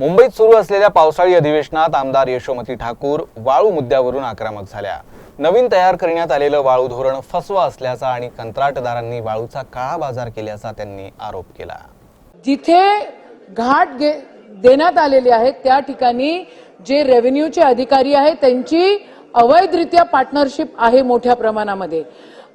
मुंबईत सुरू असलेल्या पावसाळी अधिवेशनात आमदार यशोमती ठाकूर वाळू मुद्द्यावरून आक्रमक झाल्या. नवीन तयार करण्यात आलेलं वाळू धोरण फसवा असल्याचा आणि कंत्राटदारांनी वाळूचा काळा बाजार केल्याचा त्यांनी आरोप केला. जिथे घाट देण्यात आलेले आहेत त्या ठिकाणी जे रेव्हेन्यूचे अधिकारी आहेत त्यांची अवैधरित्या पार्टनरशिप आहे मोठ्या प्रमाणामध्ये.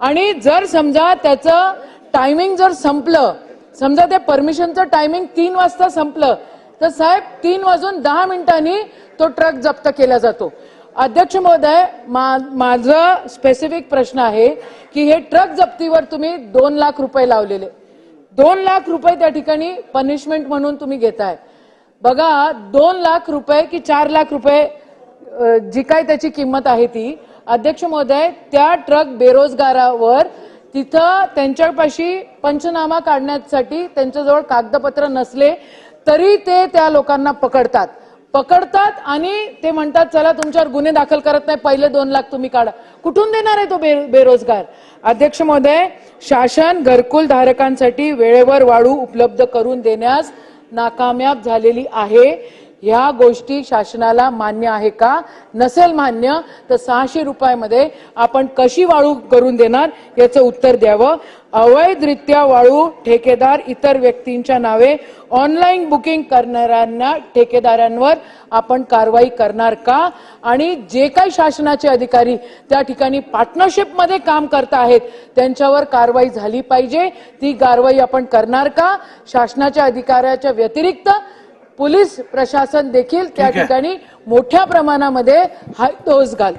आणि जर समजा त्याचं टायमिंग जर संपलं समजा त्या परमिशनचं टायमिंग तीन वाजता संपलं तर साहेब तीन वाजून दहा मिनिटांनी तो ट्रक जप्त केला जातो. अध्यक्ष महोदय मा, माझं स्पेसिफिक प्रश्न आहे की हे ट्रक जप्तीवर तुम्ही दोन लाख रुपये लावलेले. दोन लाख रुपये त्या ठिकाणी पनिशमेंट म्हणून तुम्ही घेताय. बघा दोन लाख रुपये की चार लाख रुपये जी काय त्याची किंमत आहे ती अध्यक्ष महोदय त्या ट्रक बेरोजगारावर तिथं त्यांच्यापाशी पंचनामा काढण्यासाठी त्यांच्याजवळ कागदपत्र नसले तरी ते त्या लोकांना पकडतात. पकडतात आणि ते म्हणतात चला तुमच्यावर गुन्हे दाखल करत नाही पहिले दोन लाख तुम्ही काढा. कुठून देणार आहे तो बे- बेरोजगार? अध्यक्ष महोदय शासन घरकुल धारकांसाठी वेळेवर वाळू उपलब्ध करून देण्यास नाकामयाब झालेली आहे. ह्या गोष्टी शासनाला मान्य आहे का? नसेल मान्य तर सहाशे रुपयामध्ये आपण कशी वाळू करून देणार याचं उत्तर द्यावं. अवैधरित्या वाळू ठेकेदार इतर व्यक्तींच्या नावे ऑनलाईन बुकिंग करणाऱ्यांना ठेकेदारांवर आपण कारवाई करणार का? आणि जे काही शासनाचे अधिकारी त्या ठिकाणी पार्टनरशिपमध्ये काम करत आहेत त्यांच्यावर कारवाई झाली पाहिजे. ती कारवाई आपण करणार का? शासनाच्या अधिकाऱ्याच्या व्यतिरिक्त पोलीस प्रशासन देखील त्या. ठिकाणी मोठ्या प्रमाणामध्ये हाय डोस घाल